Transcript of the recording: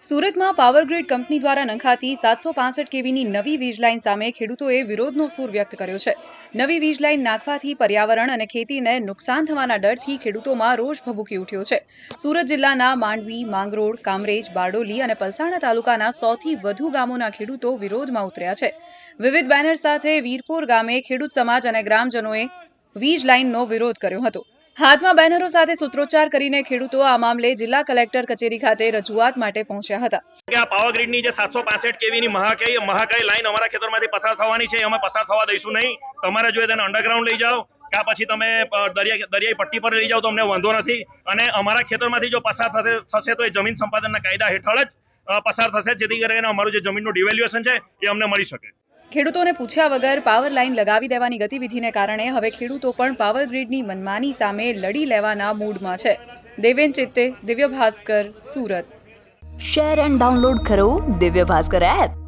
સુરતમાં Power Grid company દ્વારા નંખાતી સાતસો પાસઠ કેવીની નવી વીજ લાઇન સામે ખેડૂતોએ વિરોધનો સૂર વ્યક્ત કર્યો છે. નવી વીજ લાઇન નાખવાથી પર્યાવરણ અને ખેતીને નુકસાન થવાના ડરથી ખેડૂતોમાં રોષ ભભૂકી ઉઠ્યો છે. સુરત જિલ્લાના માંડવી, માંગરોળ, કામરેજ, બારડોલી અને પલસાણા તાલુકાના સૌથી વધુ ગામોના ખેડૂતો વિરોધમાં ઉતર્યા છે. વિવિધ બેનર સાથે વીરપુર ગામે ખેડૂત સમાજ અને ગ્રામજનોએ વીજ લાઇનનો વિરોધ કર્યો હતો. હાથમાં બેનરો સાથે સૂત્રોચ્ચાર કરીને ખેડૂતો આ મામલે જિલ્લા કલેક્ટર કચેરી ખાતે રજૂઆત માટે પહોંચ્યા હતા. કે આ પાવર ગ્રીડની જે સાતસો પાસઠ કેવીની મહાકાય મહાકાય લાઈન અમારા ખેતરમાંથી પસાર થવાની છે, અમે પસાર થવા દઈશું નહીં. તમારે જોઈએ તેને અંડરગ્રાઉન્ડ લઈ જાઓ, કા પછી તમે દરિયા દરિયાઈ પટ્ટી પર લઈ જાઓ તો અમને વાંધો નથી. અને અમારા ખેતરમાંથી જો પસાર થશે થશે તો એ જમીન સંપાદનના કાયદા હેઠળ જ પસાર થશે, જેથી કરીને અમારું જે જમીનનું ડિવેલ્યુએશન છે, એ અમને મળી શકે. ખેડૂતોને પૂછ્યા વગર પાવર લાઇન લગાવી દેવાની ગતિવિધિને કારણે હવે ખેડૂતો પણ પાવર ગ્રીડની મનમાની સામે લડી લેવાના મૂડમાં છે. Deven Chitte, Divya Bhaskar, Surat. Share and download કરો દિવ્ય ભાસ્કર એપ